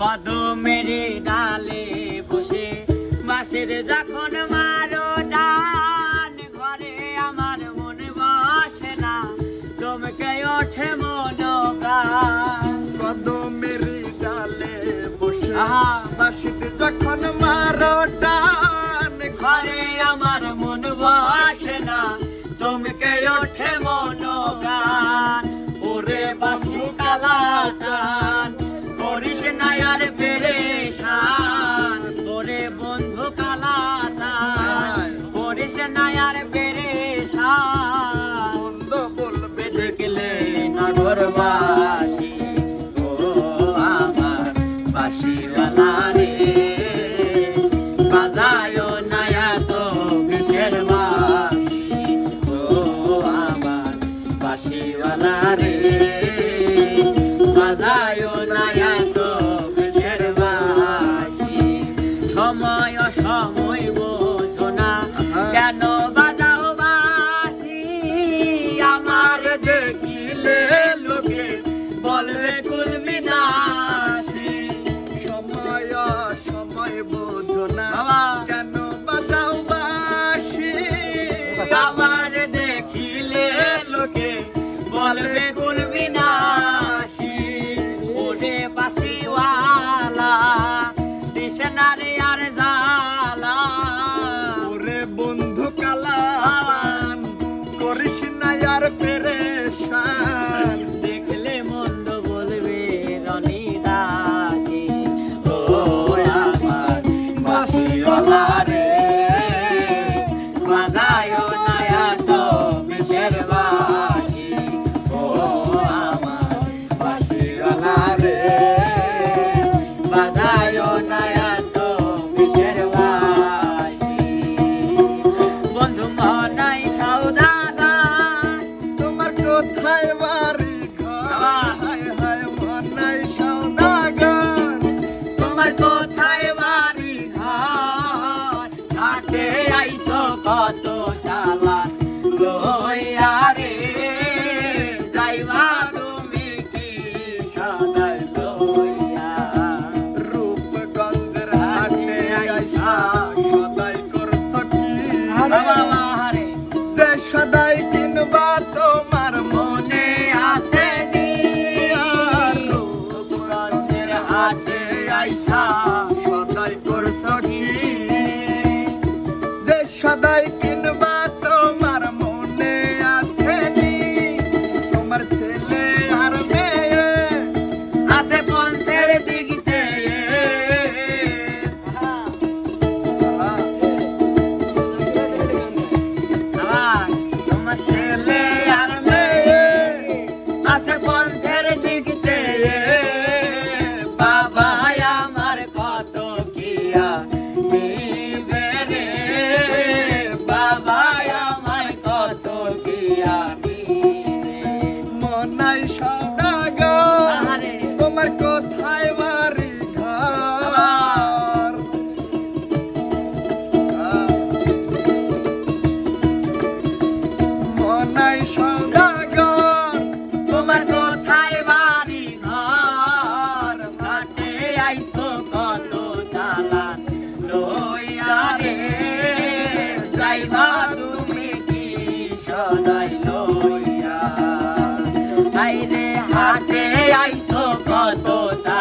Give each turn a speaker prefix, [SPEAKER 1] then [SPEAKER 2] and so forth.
[SPEAKER 1] কদমের ডালে বসে বাঁশের যখন মারো ডান ঘরে আমার মন বসে না চমকে ওঠে মন
[SPEAKER 2] কদমের ডালে বসে।
[SPEAKER 1] বাসি ও আমার নায়া তো বিশের বাসি ও আমার বাসিওয়ালা রে নায়া তো বিশের সময় সময় বোঝো কেন বাজাও বাসি আমার দেখিলে Yeah.
[SPEAKER 2] যে সদাই কিনবা তোমার মনে
[SPEAKER 1] আছে নি
[SPEAKER 2] আর
[SPEAKER 1] আসেনি হাটে আইসা দিয়া বাইরে হাটে আইসো কত চা